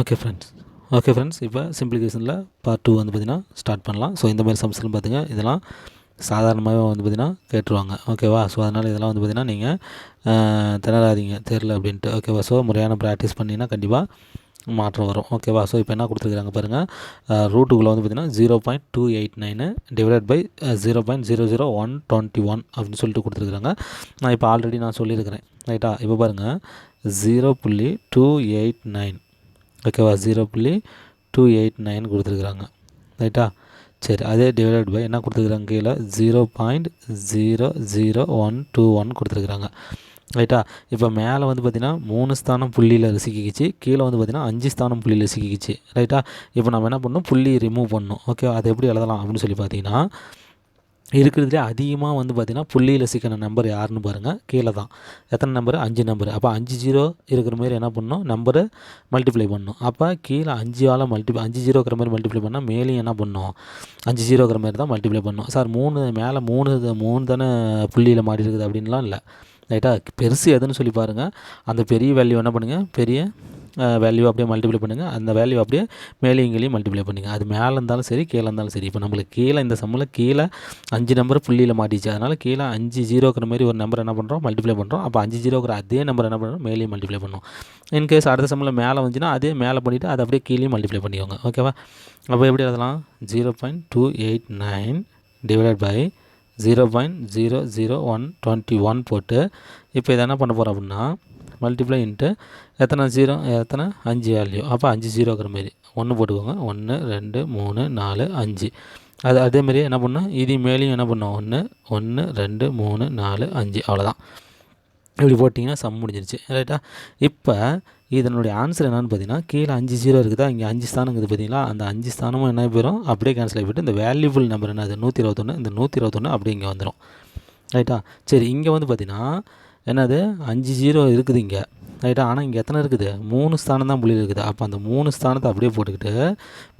Okay friends okay friends இப்போ சிம்பிளிகேஷனில் part two வந்து பார்த்திங்கன்னா ஸ்டார்ட் பண்ணலாம். ஸோ இந்த மாதிரி சம்ஸ்லாம் பார்த்துங்க இதெல்லாம் சாதாரணமாகவே வந்து பார்த்திங்கன்னா கேட்டுருவாங்க. ஓகேவா ஸோ அதனால் இதெல்லாம் வந்து பார்த்திங்கன்னா நீங்கள் திணறாதீங்க. தெரில அப்படின்ட்டு. ஓகேவா ஸோ முறையான ப்ராக்டிஸ் பண்ணிங்கன்னா கண்டிப்பாக மாற்றம் வரும். ஓகேவா ஸோ இப்போ என்ன கொடுத்துருக்காங்க பாருங்கள் ரூட்டுக்குள்ளே வந்து பார்த்திங்கன்னா zero point two eight nine divide by zero point zero zero one twenty one அப்படின்னு சொல்லிட்டு கொடுத்துருக்குறாங்க நான் இப்போ ஆல்ரெடி நான் சொல்லியிருக்கிறேன். ரைட்டா இப்போ பாருங்கள் ஜீரோ புள்ளி டூ எயிட் நைன் ஓகேவா? ஜீரோ புள்ளி டூ எயிட் நைன் கொடுத்துருக்குறாங்க. ரைட்டா சரி அதே டிவைடட் பை என்ன கொடுத்துருக்குறாங்க கீழே? Zero point zero zero one two one கொடுத்துருக்குறாங்க. ரைட்டா இப்போ மேலே வந்து பார்த்திங்கன்னா மூணு ஸ்தானம் புள்ளியில் சிக்கிக்கிச்சு கீழே வந்து பார்த்திங்கன்னா அஞ்சு ஸ்தானம் புள்ளியில் சிக்கிக்கிச்சு ரைட்டா இப்போ நம்ம என்ன பண்ணணும்? புள்ளி ரிமூவ் பண்ணணும். ஓகே அதை எப்படி எழுதலாம் அப்படின்னு சொல்லி பார்த்தீங்கன்னா இருக்கிறதுலே அதிகமாக வந்து பார்த்திங்கன்னா புள்ளியில் சிக்கின நம்பர் யாருன்னு பாருங்கள் கீழே தான். எத்தனை நம்பர் அஞ்சு நம்பர் அப்போ அஞ்சு ஜீரோ இருக்கிற மாதிரி என்ன பண்ணணும்? நம்பரு மல்டிப்ளை பண்ணணும். அப்போ கீழே அஞ்சு ஆள் மல்டி அஞ்சு ஜீரோ இருக்கிற மாதிரி மல்டிப்ளை பண்ணால் மேலேயும் என்ன பண்ணணும் அஞ்சு ஜீரோ இருக்கிற மாதிரி தான் மல்டிப்ளை பண்ணணும் சார் மூணு மேலே மூணு மூணு தானே புள்ளியில் மாடி இருக்குது அப்படின்லாம் இல்லை. ரைட்டாக பெருசு எதுன்னு சொல்லி பாருங்கள் அந்த பெரிய வேல்யூ என்ன பண்ணுங்கள் பெரிய வேல்யூ அப்படியே மல்டிப்ளை பண்ணுங்கள் அந்த வேல்யூ அப்படியே மேலே இங்கேயும் மல்டிப்ளை பண்ணுங்கள் அது மேலே இருந்தாலும் சரி கீழே இருந்தாலும் சரி. இப்போ நம்மளுக்கு கீழே இந்த சம்மில் கீழே அஞ்சு நம்பர் புள்ளியில் மாட்டிச்சு. அதனால் கீழே அஞ்சு ஜீரோக்கிற மாதிரி ஒரு நம்பர் என்ன பண்ணுறோம் மல்டிப்ளை பண்ணுறோம் அப்போ அஞ்சு ஜீரோக்கிற அதே நம்பர் என்ன பண்ணுறோம் மேலேயும் மல்டிப்ளை பண்ணும் இன்கேஸ் அடுத்த சம்மில் மேலே வந்துச்சுன்னா அதே மேலே பண்ணிவிட்டு அதை அப்படியே கீழேயும் மல்டிப்ளை பண்ணிக்கோங்க. ஓகேவா அப்போ எப்படி எழுதலாம்? Zero point two eight nine divided by zero point zero zero one twenty one போட்டு இப்போ இதை என்ன பண்ண போகிறோம் அப்படின்னா மல்டிப்ளை இன்ட்டு எத்தனை ஜீரோ? எத்தனை? அஞ்சு வேல்யூ அப்போ அஞ்சு ஜீரோங்கிற மாரி. ஒன்று போட்டுக்கோங்க. ஒன்று ரெண்டு மூணு நாலு அஞ்சு. அது அதேமாரி என்ன பண்ணோம் இது மேலேயும் என்ன பண்ணோம் ஒன்று ஒன்று ரெண்டு மூணு நாலு அஞ்சு. அவ்வளோதான் இப்படி போட்டிங்கன்னா சம் முடிஞ்சிருச்சு. ரைட்டா இப்போ இதனுடைய ஆன்சர் என்னென்னு பார்த்தீங்கன்னா கீழே அஞ்சு ஜீரோ இருக்குதா? இங்கே அஞ்சு ஸ்தானம் இருக்குது பார்த்தீங்களா? அந்த அஞ்சு ஸ்தானமும் என்ன போயிடும் அப்படியே கேன்சல் ஆகிவிட்டு இந்த வேல்யூபிள் நம்பர் என்னது நூற்றி இருபத்தொன்று இந்த நூற்றி இருபத்தொன்று அப்படி இங்கே வந்துடும் ரைட்டா சரி இங்கே வந்து பார்த்தீங்கன்னா என்னது? அஞ்சு ஜீரோ இருக்குது இங்கே. ரைட்டா? ஆனால் இங்கே எத்தனை இருக்குது? மூணு ஸ்தானம் தான் புள்ளி இருக்குது. அப்போ அந்த மூணு ஸ்தானத்தை அப்படியே போட்டுக்கிட்டு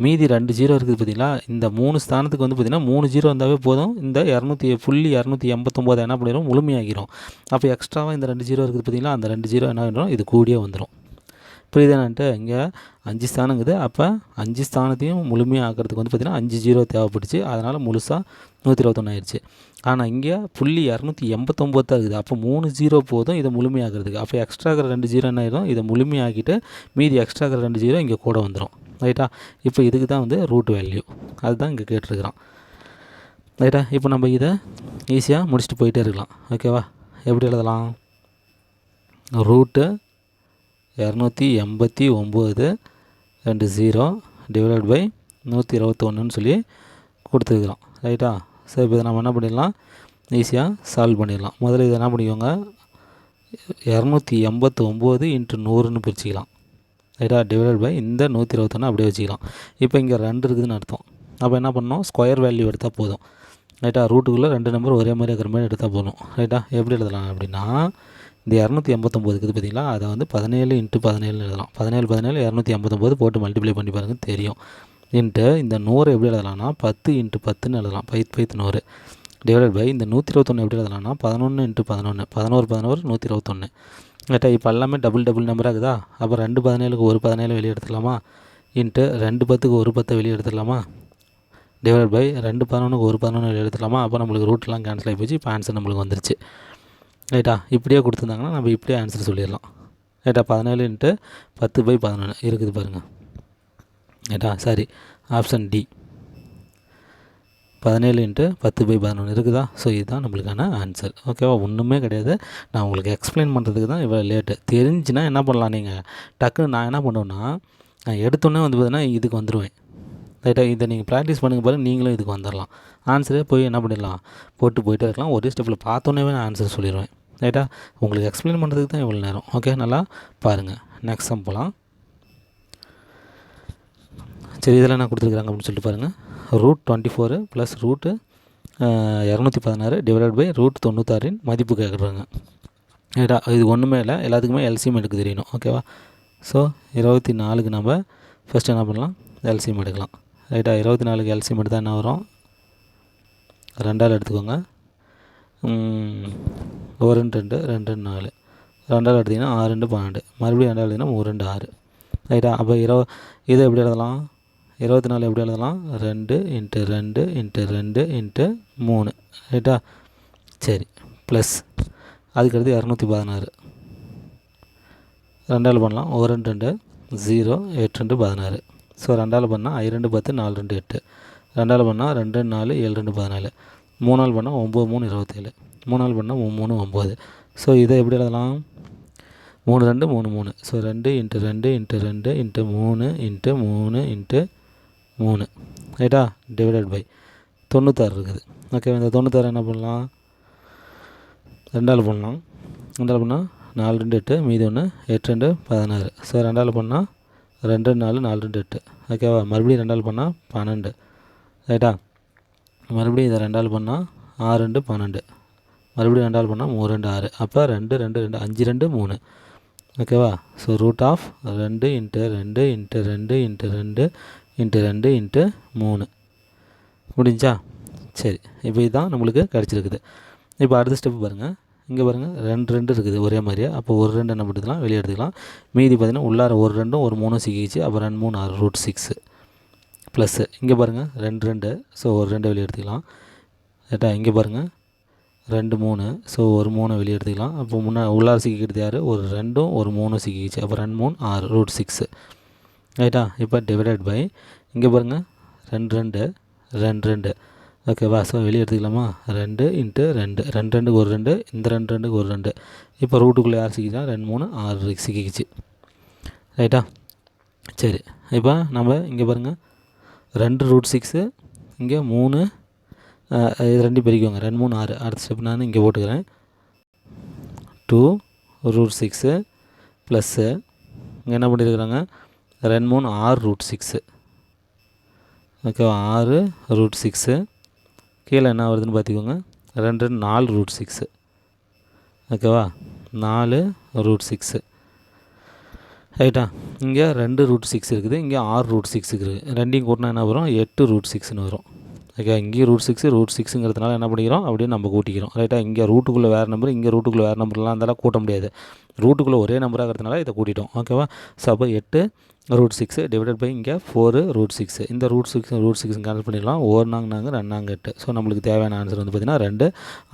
மீதி ரெண்டு ஜீரோ இருக்குது பார்த்தீங்களா இந்த மூணு ஸ்தானத்துக்கு வந்து பார்த்திங்கன்னா மூணு ஜீரோ இருந்தாவே போதும். இந்த இரநூத்தி புள்ளி இரநூத்தி எண்பத்தொம்போது என்ன பண்ணிடும் முழுமையாகிரும். அப்போ எக்ஸ்ட்ராவாக இந்த ரெண்டு ஜீரோ இருக்குது பார்த்தீங்களா அந்த ரெண்டு ஜீரோ என்ன ஆகிடும் இது கூடியே வந்துடும் புரியுதான்ட்டு இங்கே அஞ்சு ஸ்தானங்குது அப்போ அஞ்சு ஸ்தானத்தையும் முழுமையாக ஆக்கிறதுக்கு வந்து பார்த்திங்கன்னா அஞ்சு ஜீரோ தேவைப்பட்டுச்சு. அதனால் முழுசாக நூற்றி இருபத்தொன்று ஆயிடுச்சு. ஆனால் இங்கே புள்ளி இரநூத்தி எண்பத்தொம்போது தான் இருக்குது. அப்போ மூணு ஜீரோ போதும் இதை முழுமையாகிறதுக்கு அப்போ எக்ஸ்ட்ரா இருக்கிற ரெண்டு ஜீரோ என்ன ஆயிடும் இதை முழுமையாக்கிட்டு மீதி எக்ஸ்ட்ரா இருக்கிற ரெண்டு ஜீரோ இங்கே கூட வந்துடும் ரைட்டா இப்போ இதுக்கு தான் வந்து ரூட் வேல்யூ அதுதான் இங்கே கேட்டிருக்கிறான். ரைட்டா இப்போ நம்ம இதை ஈஸியாக முடிச்சுட்டு போயிட்டே இருக்கலாம். ஓகேவா எப்படி எழுதலாம்? ரூட்டு இரநூத்தி எண்பத்தி ஒம்பது ரெண்டு ஜீரோ டிவைட் பை நூற்றி இருபத்தொன்னுன்னு சொல்லி கொடுத்துருக்குறோம். ரைட்டா சரி இப்போ இதை நம்ம என்ன பண்ணிடலாம்? ஈஸியாக சால்வ் பண்ணிடலாம். முதல்ல இதை என்ன பண்ணிக்கோங்க? இரநூத்தி எண்பத்தி ஒம்பது இன்ட்டு நூறுன்னு பிரிச்சுக்கலாம். ரைட்டா டிவைட் பை இந்த நூற்றி இருபத்தொன்று அப்படியே வச்சுக்கலாம். இப்போ இங்கே ரெண்டு இருக்குதுன்னு அர்த்தம். அப்போ என்ன பண்ணணும்? ஸ்கொயர் வேல்யூ எடுத்தால் போதும். ரைட்டா ரூட்டுக்குள்ளே ரெண்டு நம்பர் ஒரே மாதிரி இருக்கிற மாதிரி எடுத்தால் போதும். ரைட்டா எப்படி எழுதலாம் அப்படின்னா இந்த இரநூத்தி எண்பத்தொம்போது இருக்குது பார்த்தீங்களா அதை வந்து பதினேழு இன்ட்டு பதினேழுன்னு எழுதலாம். பதினேழு பதினேழு இரநூத்தி எண்பத்தொம்போது போட்டு மல்டிப்ளை பண்ணி பாருங்கள் தெரியும். இன்ட்டு இந்த நூறு எப்படி எழுதலாம்னா பத்து இன்ட்டு பத்துன்னு எழுதலாம். பைத் பைத்து நூறு. டிவைடட் பை இந்த நூற்றி இருபத்தொன்று எப்படி எழுதலாம்னா பதினொன்று இன்ட்டு பதினொன்று பதினோரு பதினோரு நூற்றி இருபத்தொன்று கரெக்டா இப்போ எல்லாமே டபுள் டபுள் நம்பராக இருக்குதா அப்போ ரெண்டு பதினேழுக்கு ஒரு பதினேழு வெளியே எடுத்துடலாமா இன்ட்டு ரெண்டு பத்துக்கு ஒரு பத்தை வெளியே எடுத்துடலாமா டிவைட் பை ரெண்டு பதினொன்றுக்கு ஒரு பதினொன்று வெளியே எடுத்துடலாமா அப்போ நம்மளுக்கு ரூட்லாம் கேன்சல் ஆகி போச்சு. இப்போ ஆன்சர் நம்மளுக்கு வந்துருச்சு. ரைட்டா இப்படியே கொடுத்துருந்தாங்கன்னா நம்ம இப்படியே ஆன்சர் சொல்லிடலாம். ரைட்டா பதினேழு இன்ட்டு பத்து பை பதினொன்று இருக்குது பாருங்கள் ரைட்டா சாரி. ஆப்ஷன் டி பதினேழு இன்ட்டு பத்து பை பதினொன்று இருக்குதா? ஸோ இதுதான் நம்மளுக்கான ஆன்சர் ஓகேவா ஒன்றுமே கிடையாது. நான் உங்களுக்கு எக்ஸ்பிளைன் பண்ணுறதுக்கு தான் இவ்வளோ லேட்டு தெரிஞ்சுன்னா என்ன பண்ணலாம் நீங்கள் டக்குன்னு நான் என்ன பண்ணுவேன்னா நான் எடுத்தோன்னே வந்து பார்த்தீங்கன்னா இதுக்கு வந்துடுவேன் ரைட்டாக இதை நீங்கள் ப்ராக்டிஸ் பண்ணுங்க பாருங்கள் நீங்களும் இதுக்கு வந்துடலாம் ஆன்சரே போய் என்ன பண்ணிடலாம்? போட்டு போயிட்டே இருக்கலாம். ஒரே ஸ்டெப்பில் பார்த்தோன்னே நான் ஆன்சர் சொல்லிடுவேன் ரைட்டா? உங்களுக்கு எக்ஸ்பிளைன் பண்ணுறதுக்கு தான் இவ்வளோ நேரம். ஓகே நல்லா பாருங்கள் நெக்ஸ்ட் சம் போகலாம் சரி இதெல்லாம் என்ன கொடுத்துருக்குறாங்க அப்படின்னு சொல்லிட்டு பாருங்கள் root twenty four plus root இரநூத்தி பதினாறு டிவைடட் பை ரூட் தொண்ணூத்தாறின் மதிப்பு கேட்குறாங்க ரைட்டா? இது ஒன்றுமே இல்லை. எல்லாத்துக்குமே எல்சிஎம் எடுக்க தெரியணும். ஓகேவா ஸோ இருபத்தி நாலுக்கு நம்ம ஃபஸ்ட்டு என்ன பண்ணலாம்? எல்சிஎம் எடுக்கலாம். ரைட்டா? இருபத்தி நாலுக்கு எல்சிஎம் எடுத்தால் என்ன வரும்? ரெண்டாள் எடுத்துக்கோங்க. ஒரு ரெண்டு ரெண்டு ரெண்டு ரெண்டு நாலு. ரெண்டாவது எடுத்திங்கன்னா ஆறு ரெண்டு பன்னெண்டு. மறுபடியும் ரெண்டாவது எடுத்திங்கன்னா மூணு ரெண்டு ஆறு. ரைட்டா அப்போ இருப இதை எப்படி எழுதலாம்? இருபத்தி நாலு எப்படி எழுதலாம்? ரெண்டு இன்ட்டு ரெண்டு இன்ட்டு ரெண்டு இன்ட்டு மூணு. ரைட்டா சரி. ப்ளஸ் அதுக்கடுத்து இரநூத்தி பதினாறு. ரெண்டாவது பண்ணலாம். ஒரு ரெண்டு ரெண்டு ஜீரோ எட்டு ரெண்டு பதினாறு. ஸோ ரெண்டால் பண்ணால் ஐ ரெண்டு பத்து நாலு ரெண்டு எட்டு. ரெண்டால் பண்ணால் ரெண்டு நாலு ஏழு ரெண்டு பதினாலு. மூணால் பண்ணால் ஒம்பது மூணு இருபத்தேழு. மூணால் பண்ணால் மூணு ஒம்பது. ஸோ இதை எப்படி எழுதலாம்? மூணு ரெண்டு மூணு மூணு. ஸோ ரெண்டு இன்ட்டு ரெண்டு இன்ட்டு ரெண்டு இன்ட்டு மூணு இன்ட்டு மூணு இன்ட்டு மூணு. ரைட்டா டிவைடட் பை தொண்ணூத்தாறு இருக்குது. ஓகே இந்த தொண்ணூத்தாறு என்ன பண்ணலாம்? ரெண்டாள் பண்ணலாம். ரெண்டாள் பண்ணால் நாலு ரெண்டு எட்டு. மீதி ஒன்று எட்டு ரெண்டு பதினாறு. ஸோ ரெண்டாள் பண்ணால் ரெண்டு நாலு நாலு ரெண்டு எட்டு. ஓகேவா மறுபடியும் ரெண்டாள் பண்ணால் பன்னெண்டு. ரைட்டா மறுபடியும் இதை ரெண்டால் பண்ணால் ஆறு ரெண்டு பன்னெண்டு. மறுபடியும் ரெண்டால் பண்ணால் மூணு ரெண்டு ஆறு. அப்போ ரெண்டு ரெண்டு ரெண்டு அஞ்சு ரெண்டு மூணு. ஓகேவா ஸோ ரூட் ஆஃப் ரெண்டு இன்ட்டு ரெண்டு இன்ட்டு ரெண்டு இன்ட்டு ரெண்டு இன்ட்டு ரெண்டு இன்ட்டு மூணு. முடிஞ்சா? சரி. இப்போ இதுதான் நம்மளுக்கு கிடச்சிருக்குது. இப்போ அடுத்த ஸ்டெப் பாருங்கள் இங்கே பாருங்கள் ரெண்டு ரெண்டு இருக்குது ஒரே மாதிரியே? அப்போ ஒரு ரெண்டு என்ன பண்ணிக்கலாம் வெளியே எடுத்துக்கலாம். மீதி பார்த்திங்கன்னா உள்ளார ஒரு ரெண்டும் ஒரு மூணும் சிக்கிச்சு அப்போ ரெண்டு மூணு ஆறு ரூட் சிக்ஸு ப்ளஸ்ஸு இங்கே பாருங்கள் ரெண்டு ரெண்டு. ஸோ ஒரு ரெண்டு வெளியே எடுத்துக்கலாம். ரைட்டா இங்கே பாருங்கள் ரெண்டு மூணு. ஸோ ஒரு மூணு வெளியே எடுத்துக்கலாம். அப்போ முன்னே உள்ளார சிக்கிக்கிறது யார்? ஒரு ரெண்டும் ஒரு மூணும் சிக்கிக்கிச்சு. அப்போ ரெண்டு மூணு ஆறு ரூட் சிக்ஸு ரைட்டா இப்போ டிவைடட் பை இங்கே பாருங்கள் ரெண்டு ரெண்டு ரெண்டு ரெண்டு. ஓகேவா ஸோ வெளியே எடுத்துக்கலாமா? ரெண்டு இன்ட்டு ரெண்டு. ரெண்டு ரெண்டுக்கு ஒரு ரெண்டு. இந்த ரெண்டு ரெண்டுக்கு ஒரு ரெண்டு. இப்போ ரூட்டுக்குள்ளே யார் சிக்கிச்சா? ரெண்டு மூணு ஆறு சிக்கிக்கிச்சு. ரைட்டா சரி. இப்போ நம்ம இங்கே பாருங்கள் ரெண்டு ரூட் சிக்ஸு இங்கே மூணு இது ரெண்டு பெருக்கிக்கோங்க ரெண்டு மூணு ஆறு. அடுத்த ஸ்டெப் நான் இங்கே போட்டுக்கிறேன். டூ ரூட் சிக்ஸு ப்ளஸ்ஸு இங்கே என்ன பண்ணியிருக்கிறாங்க ரெண்டு மூணு ஆறு ரூட் சிக்ஸு ஓகேவா ஆறு ரூட் சிக்ஸு கீழே என்ன வருதுன்னு பார்த்துக்கோங்க. ரெண்டு நாலு ரூட் சிக்ஸு ஓகேவா? நாலு ரூட் சிக்ஸு ரைட்டா இங்கே ரெண்டு ரூட் சிக்ஸ் இருக்குது இங்கே ஆறு ரூட் சிக்ஸ் இருக்குது. ரெண்டையும் கூட்டினா என்ன வரும்? எட்டு ரூட் சிக்ஸ்னு வரும். ஓகே இங்கேயும் ரூட் சிக்ஸு ரூட் சிக்ஸுங்கிறதுனால என்ன பண்ணிக்கிறோம்? அப்படியே நம்ம கூட்டிக்கிறோம். ரைட்டாக இங்கே ரூட்டுக்குள்ளே வேறு நம்பர் இங்கே ரூட்டுக்குள்ளே வேறு நம்பர்லாம் இருந்தாலும் கூட்ட முடியாது. ரூட்டுக்குள்ளே ஒரே நம்பராக இருக்கிறதுனால இதை கூட்டிட்டோம். ஓகேவா ஸோ அப்போ எட்டு ரூட் சிக்ஸு டிவைடட் பை இங்கே ஃபோரு ரூட் சிக்ஸு இந்த root six root six cancel பண்ணிடலாம். ஓர் நாங்க நாங்கள் ரெண்டாங்க எட்டு ஸோ நம்மளுக்கு தேவையான ஆன்சர் வந்து பார்த்திங்கன்னா ரெண்டு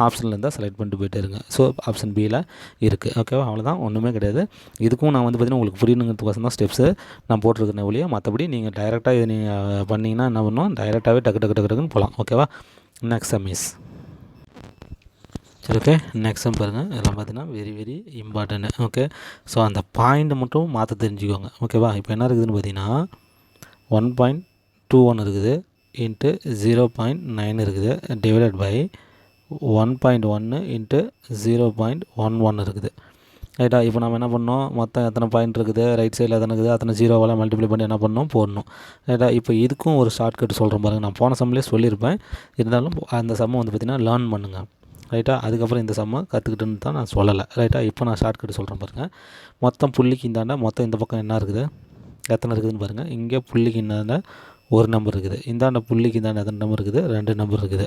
ஆப்ஷனில் இருந்தால் செலக்ட் பண்ணிட்டு போயிட்டு இருங்க. ஸோ ஆப்ஷன் பியில் இருக்குது ஓகேவா அவ்வளோதான் ஒன்றுமே கிடையாது. இதுக்கும் நான் வந்து பார்த்திங்கன்னா உங்களுக்கு புரியணுங்கிறதுக்கோசம் தான் ஸ்டெப்ஸு நான் போட்டிருக்கேன் ஒழிய மற்றபடி நீங்கள் டைரெக்டாக இதை நீங்கள் பண்ணிங்கன்னா என்ன பண்ணுவோம் டைரெக்டாகவே டக்கு டக்கு டக்கு டக்குன்னு போகலாம். ஓகேவா நெக்ஸ்ட் சமீஸ் சரி ஓகே நெக்ஸ்ட் பாருங்கள் இதெல்லாம் பார்த்தீங்கன்னா very very important okay so அந்த பாயிண்ட்டை மட்டும் மாற்ற தெரிஞ்சுக்கோங்க. ஓகேவா இப்போ என்ன இருக்குதுன்னு பார்த்தீங்கன்னா ஒன் பாயிண்ட் டூ ஒன் இருக்குது இன்ட்டு ஜீரோ பாயிண்ட் நைன் இருக்குது டிவைடட் பை ஒன் பாயிண்ட் ஒன்று into zero point one one இருக்குது. ரைட்டா இப்போ நம்ம என்ன பண்ணோம்? மொத்தம் எத்தனை பாயிண்ட் இருக்குது? ரைட் சைடில் எத்தனை இருக்குது? அத்தனை ஜீரோவெல்லாம் மல்டிப்ளை பண்ணி என்ன பண்ணணும் போடணும். ரைட்டா இப்போ இதுக்கும் ஒரு ஷார்ட்கட் சொல்கிறேன் பாருங்கள் நான் போன சம்லேயே சொல்லியிருப்பேன். இருந்தாலும் அந்த சம்மை வந்து பார்த்திங்கன்னா லேர்ன் பண்ணுங்கள் ரைட்டாக அதுக்கப்புறம் இந்த சம்மை கற்றுக்கிட்டுன்னு தான் நான் சொல்லலை. ரைட்டாக இப்போ நான் ஷார்ட்கட் சொல்கிறேன் பாருங்கள் மொத்தம் புள்ளிக்கு இந்தாண்ட மொத்தம் இந்த பக்கம் என்ன இருக்குது? எத்தனை இருக்குதுன்னு பாருங்கள் இங்கே புள்ளிக்கு இந்தாண்ட ஒரு நம்பர் இருக்குது. இந்தாண்ட புள்ளிக்கு இந்தாண்ட எத்தனை நம்பர் இருக்குது? ரெண்டு நம்பர் இருக்குது.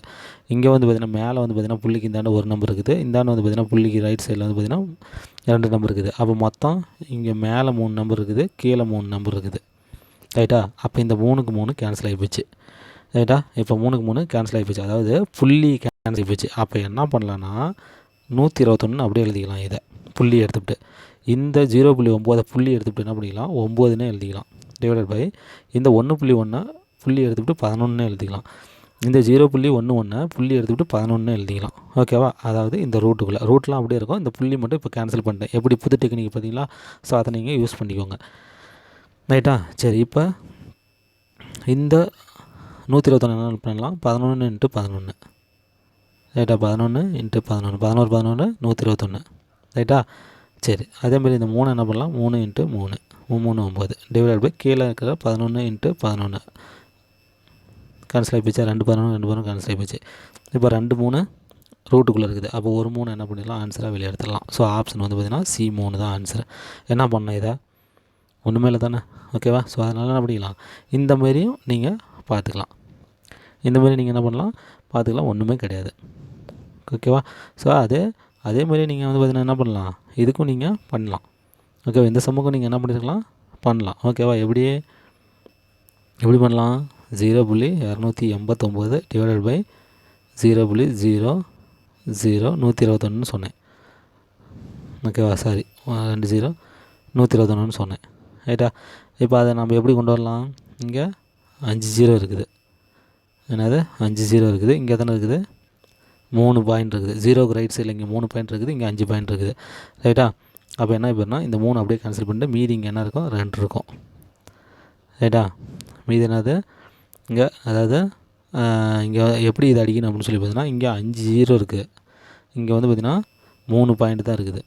இங்கே வந்து பார்த்திங்கன்னா மேலே வந்து பார்த்திங்கன்னா புள்ளிக்கு இந்தாண்ட ஒரு நம்பர் இருக்குது. இந்தாண்ட வந்து பார்த்திங்கன்னா புள்ளிக்கு ரைட் சைடில் வந்து பார்த்திங்கன்னா ரெண்டு நம்பர் இருக்குது. அப்போ மொத்தம் இங்கே மேலே மூணு நம்பர் இருக்குது கீழே மூணு நம்பர் இருக்குது. ரைட்டா அப்போ இந்த மூணுக்கு மூணு கேன்சல் ஆகி போச்சு. ரைட்டா இப்போ மூணுக்கு மூணு கேன்சல் ஆகி போச்சு. அதாவது புள்ளி கேன்சல் போச்சு. அப்போ என்ன பண்ணலான்னா நூற்றி இருபத்தொன்று அப்படியே எழுதிக்கலாம் இதை. புள்ளி எடுத்துக்கிட்டு இந்த ஜீரோ புள்ளி ஒம்போதை புள்ளி எடுத்துக்கிட்டு என்ன பண்ணிக்கலாம்? ஒம்போதுன்னு எழுதிக்கலாம். டிவைடட் பை இந்த ஒன்று புள்ளி ஒன்றை புள்ளி எடுத்துக்கிட்டு பதினொன்று எழுதிக்கலாம். இந்த ஜீரோ புள்ளி ஒன்று ஒன்று புள்ளி எடுத்துக்கிட்டு பதினொன்று எழுதிக்கலாம். ஓகேவா அதாவது இந்த ரூட்டுக்குள்ளே. ரூட்லாம் அப்படியே இருக்கும். இந்த புள்ளி மட்டும் இப்போ கேன்சல் பண்ணிட்டேன். எப்படி புது டெக்னிக் பார்த்தீங்களா? ஸோ அதை நீங்கள் யூஸ் பண்ணிக்கோங்க. ரைட்டா சரி இப்போ இந்த நூற்றி இருபத்தொன்று என்ன பண்ணலாம்? பதினொன்று இன்ட்டு பதினொன்று ரைட்டா பதினொன்று இன்ட்டு பதினொன்று பதினோரு பதினொன்று நூற்றி இருபத்தொன்று ரைட்டா சரி. அதேமாதிரி இந்த மூணு என்ன பண்ணலாம்? மூணு இன்ட்டு மூணு. மூணு ஒம்பது டிவைட் பை கீழே இருக்கிற பதினொன்று இன்ட்டு பதினொன்று கேன்சல் ஆகி ரெண்டு பதினொன்று ரெண்டு பதினொன்று கேன்சல் ஆகி போச்சு. இப்போ ரெண்டு மூணு ரூட்டுக்குள்ளே இருக்குது. அப்போ ஒரு மூணு என்ன பண்ணிடலாம்? ஆன்சராக வெளியே எடுத்துடலாம் ஸோ ஆப்ஷன் வந்து பார்த்திங்கன்னா சி மூணு தான் ஆன்சர் என்ன பண்ண இதை? ஒன்றுமே இல்லை தானே? ஓகேவா ஸோ அதனால் என்ன பண்ணிக்கலாம் இந்த மாதிரியும் நீங்கள் பார்த்துக்கலாம். இந்த மாதிரி நீங்கள் என்ன பண்ணலாம்? பார்த்துக்கலாம். ஒன்றுமே கிடையாது. ஓகேவா ஸோ அதே அதே மாதிரி நீங்கள் வந்து பார்த்தீங்கன்னா என்ன பண்ணலாம்? இதுக்கும் நீங்கள் பண்ணலாம். ஓகேவா இந்த சம்முக்கும் நீங்கள் என்ன பண்ணிருக்கலாம்? பண்ணலாம். ஓகேவா எப்படி எப்படி பண்ணலாம்? ஜீரோ புள்ளி இரநூத்தி எண்பத்தொம்போது டிவைடட் பை ஜீரோ புள்ளி ஜீரோ ஜீரோ நூற்றி இருபத்தொன்னு சொன்னேன். ஓகேவா சாரி ரெண்டு ஜீரோ நூற்றி இருபத்தொன்னு சொன்னேன். ரைட்டா இப்போ அதை நம்ம எப்படி கொண்டு வரலாம்? இங்கே அஞ்சு ஜீரோ இருக்குது. என்னது? அஞ்சு ஜீரோ இருக்குது. இங்கே தானே இருக்குது? மூணு பாயிண்ட் இருக்குது. ஜீரோக்கு ரைட் சைடில் இங்கே மூணு பாயிண்ட் இருக்குது இங்கே அஞ்சு பாயிண்ட் இருக்குது. ரைட்டா அப்போ என்ன போயிருன்னா இந்த மூணு அப்படியே கேன்சல் பண்ணிட்டு மீதி இங்கே என்ன இருக்கும்? ரெண்டு இருக்கும். ரைட்டா மீதி என்னது? இங்கே அதாவது இங்கே எப்படி இது அடிக்கணும் அப்படின்னு சொல்லி பார்த்தீங்கன்னா இங்கே அஞ்சு ஜீரோ இருக்குது இங்கே வந்து பார்த்திங்கன்னா மூணு பாயிண்ட் தான் இருக்குது.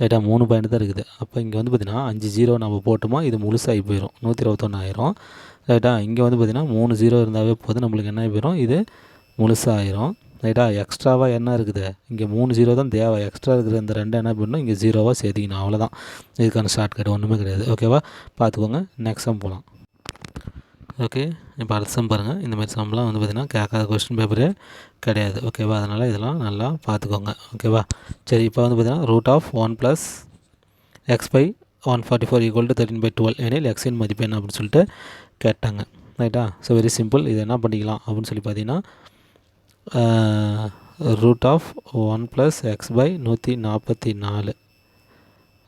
ரைட்டா மூணு பாயிண்ட் தான் இருக்குது. அப்போ இங்கே வந்து பார்த்திங்கன்னா அஞ்சு ஜீரோ நம்ம போட்டோமா? இது முழுசாகி போயிடும் நூற்றி இருபத்தொன்று ஆயிரும் ரைட்டா இங்கே வந்து பார்த்திங்கன்னா மூணு ஜீரோ இருந்தாவே போதும். நம்மளுக்கு என்ன போயிடும் இது முழுசாகிரும் ரைட்டா? எக்ஸ்ட்ராவாக என்ன இருக்குது? இங்கே மூணு ஜீரோ தான் தேவை. எக்ஸ்ட்ரா இருக்கிற இந்த ரெண்டு என்ன பண்ணணும்? இங்கே ஜீரோவாக சேர்த்திக்கணும். அவ்வளோதான் இதுக்கான ஷார்ட்கட் ஒன்றுமே கிடையாது. ஓகேவா பார்த்துக்கோங்க. நெக்ஸ்ட் சம் போகலாம் ஓகே இப்போ அடுத்த சம் பாருங்கள் இந்த மாதிரி சம்லாம் வந்து பார்த்திங்கன்னா கேட்காத கொஸ்டின் பேப்பரே கிடையாது. ஓகேவா அதனால் இதெல்லாம் நல்லா பார்த்துக்கோங்க. ஓகேவா சரி இப்போ வந்து பார்த்திங்கன்னா root of one plus X by one forty four equal to thirteen by twelve எனில் எக்ஸின் மதிப்பு என்ன அப்படின்னு சொல்லிட்டு கேட்டாங்க. ரைட்டா? ஸோ வெரி சிம்பிள் இது என்ன பண்ணிக்கலாம் அப்படின்னு சொல்லி பார்த்தீங்கன்னா root of one plus X by நூற்றி நாற்பத்தி நாலு.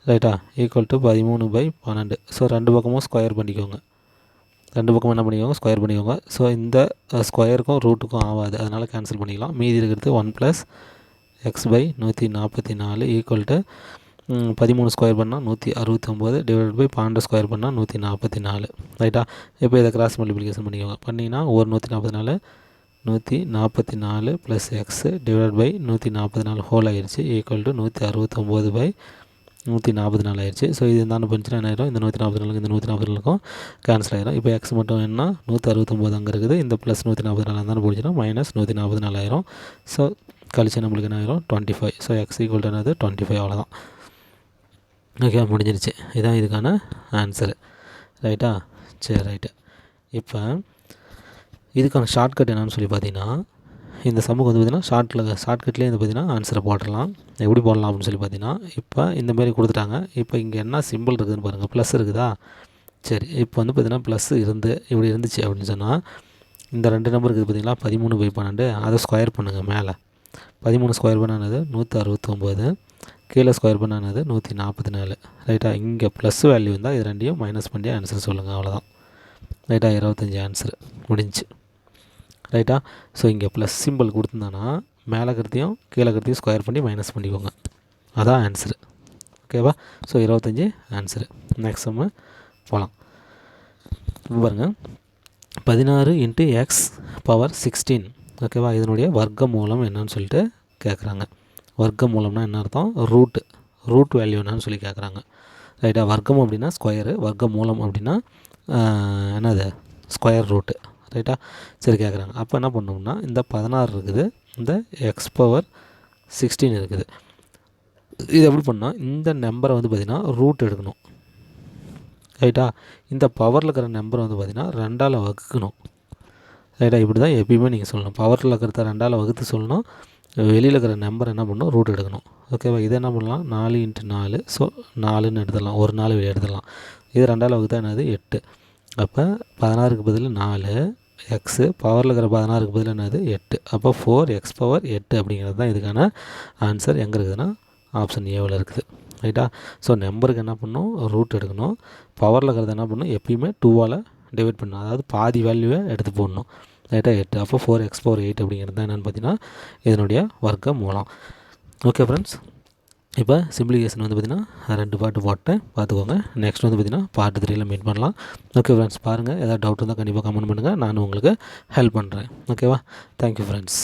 ரைட்டா ஈக்குவல் டு பதிமூணு பை பன்னெண்டு. ஸோ ரெண்டு பக்கமும் ஸ்கொயர் பண்ணிக்கோங்க. ரெண்டு பக்கமும் என்ன பண்ணிக்கோங்க? ஸ்கொயர் பண்ணிக்கோங்க. ஸோ இந்த ஸ்கொயருக்கும் ரூட்டுக்கும் ஆகாது. அதனால் கேன்சல் பண்ணிக்கலாம். மீதி இருக்கிறது ஒன் ப்ளஸ் எக்ஸ் பை நூற்றி நாற்பத்தி நாலு ஈக்குவல் டு பதிமூணு ஸ்கொயர் பண்ணால் நூற்றி அறுபத்தொம்போது டிவைட் பை பன்னெண்டு ஸ்கொயர் பண்ணால் நூற்றி நாற்பத்தி நாலு. ரைட்டா இப்போ இதை கிராஸ் மல்டிப்ளிகேஷன் பண்ணிக்கோங்க. பண்ணிங்கன்னா ஒரு நூற்றி நாற்பத்தி நாலு நூற்றி நாற்பத்தி நாலு ப்ளஸ் எக்ஸ் டிவைட் பை நூற்றி நாற்பத்தி நாலு ஹோல் ஆகிடுச்சு ஈக்குவல் டு நூற்றி அறுபத்தொம்போது பை நூற்றி நாற்பத்தி நாலு ஆயிடுச்சு ஸோ இது இருந்தாலும் போச்சுன்னா என்ன ஆயிரும்? இந்த நூற்றி நாற்பத்தி நாலுக்கு இந்த நூற்றி நாற்பத்தி நாலுக்கும் கேன்சல் ஆயிரும். இப்போ எக்ஸ் மட்டும் என்ன நூற்றி அறுபத்தொம்போது அங்கே இருக்குது. இந்த ப்ளஸ் நூற்றி நாற்பத்தி நாலு இருந்தாலும் போச்சுன்னா மைனஸ் நூற்றி நாற்பத்தி நாலாயிரம் ஆயிரும். ஸோ கழிச்சு நம்மளுக்கு என்ன ஆயிரும்? Twenty five so X equal என்னது? டுவெண்ட்டி ஃபைவ் அவ்வளோதான் ஓகே முடிஞ்சிருச்சு. இதுதான் இதுக்கான ஆன்சரு ரைட்டா சரி ரைட்டு இப்போ இதுக்கான ஷார்ட்கட் என்னென்னு சொல்லி பார்த்தீங்கன்னா இந்த சமூகம் வந்து பார்த்திங்கன்னா ஷார்ட்டில் ஷார்ட்கட்லேயே வந்து பார்த்திங்கன்னா ஆன்சரை போட்டுடலாம். எப்படி போடலாம் அப்படின்னு சொல்லி பார்த்தீங்கன்னா இப்போ இந்த மாதிரி கொடுத்துட்டாங்க. இப்போ இங்கே என்ன சிம்பிள் இருக்குதுன்னு பாருங்கள் ப்ளஸ் இருக்குதா? சரி இப்போ வந்து பார்த்திங்கன்னா ப்ளஸ் இருந்து இப்படி இருந்துச்சு அப்படின்னு சொன்னால் இந்த ரெண்டு நம்பர் இருக்குது பதிமூணு பை பன்னெண்டு. அதை ஸ்கொயர் பண்ணுங்கள் மேலே. பதிமூணு ஸ்கொயர் பண்ணானது நூற்றி அறுபத்தொம்போது கீழே ஸ்கொயர் பண்ணானது நூற்றி நாற்பத்தி நாலு ரைட்டாக இங்கே ப்ளஸ் வேல்யூ இருந்தால் இது ரெண்டையும் மைனஸ் பண்ணி ஆன்சர் சொல்லுங்கள் அவ்வளோதான் ரைட்டாக இருபத்தஞ்சி ஆன்சர் முடிஞ்சு. ரைட்டா ஸோ இங்கே ப்ளஸ் சிம்பிள் கொடுத்துருந்தோன்னா மேலே கருத்தையும் கீழே இருக்கிறதையும் ஸ்கொயர் பண்ணி மைனஸ் பண்ணிக்கோங்க. அதான் ஆன்சரு ஓகேவா ஸோ இருபத்தஞ்சி ஆன்சரு நெக்ஸ்ட் நம்ம போகலாம் பாருங்கள் பதினாறு இன்ட்டு எக்ஸ் பவர் சிக்ஸ்டீன் ஓகேவா இதனுடைய வர்க்க மூலம் என்னன்னு சொல்லிட்டு கேட்குறாங்க வர்க்க மூலம்னா என்ன அர்த்தம்? ரூட்டு ரூட் வேல்யூ என்னன்னு சொல்லி கேட்குறாங்க ரைட்டா வர்க்கம் அப்படின்னா ஸ்கொயரு வர்க்க மூலம் அப்படின்னா என்னது? ஸ்கொயர் ரூட்டு ரைட்டாக சரி கேட்குறாங்க அப்போ என்ன பண்ணோம்னா இந்த பதினாறு இருக்குது இந்த எக்ஸ் பவர் சிக்ஸ்டீன் இருக்குது. இது எப்படி பண்ணால் இந்த நம்பரை வந்து பார்த்திங்கன்னா ரூட் எடுக்கணும். ரைட்டா இந்த பவரில் இருக்கிற நம்பரை வந்து பார்த்திங்கன்னா ரெண்டால் வகுக்கணும். ரைட்டா இப்படி தான் எப்பயுமே நீங்கள் சொல்லணும். பவரில் இருக்கிறத ரெண்டால் வகுத்து சொல்லணும். வெளியில் இருக்கிற நம்பர் என்ன பண்ணணும்? ரூட் எடுக்கணும். ஓகேவா இதை என்ன பண்ணலாம்? நாலு இன்ட்டு நாலு. ஸோ நாலுன்னு எடுத்துடலாம். ஒரு நாலு வெளியே எடுத்துடலாம். இது ரெண்டால் வகுத்தா என்னது? எட்டு. அப்போ பதினாறுக்கு பதில் நாலு. எக்ஸு பவரில் இருக்கிற பதினாறுக்கு பதில் என்னது? எட்டு. அப்போ ஃபோர் எக்ஸ் பவர் எட்டு அப்படிங்கிறது தான் இதுக்கான ஆன்சர் எங்கே இருக்குதுன்னா ஆப்ஷன் ஏவில் இருக்குது. ரைட்டா ஸோ நம்பருக்கு என்ன பண்ணணும் ரூட் எடுக்கணும். பவரில் இருக்கிறது என்ன பண்ணணும் எப்பயுமே டூவால் டிவைட் பண்ணணும். அதாவது பாதி வேல்யூவை எடுத்து போடணும். ரைட்டாக எட்டு. அப்போ ஃபோர் எக்ஸ் பவர் எயிட் அப்படிங்கிறது தான் என்னென்னு பார்த்தீங்கன்னா இதனுடைய வர்க்க மூலம். ஓகே ஃப்ரெண்ட்ஸ் இப்போ சிம்பிளிகேஷன் வந்து பார்த்திங்கன்னா ரெண்டு பாட்டு போட்டேன் பார்த்துக்கோங்க. நெக்ஸ்ட் வந்து பார்த்திங்கன்னா பார்ட் த்ரீயில் மீட் பண்ணலாம். ஓகே ஃப்ரெண்ட்ஸ் பாருங்கள் ஏதாவது டவுட் இருந்தால் கண்டிப்பாக கமெண்ட் பண்ணுங்கள் நான் உங்களுக்கு ஹெல்ப் பண்ணுறேன் ஓகேவா தேங்க்யூ ஃப்ரெண்ட்ஸ்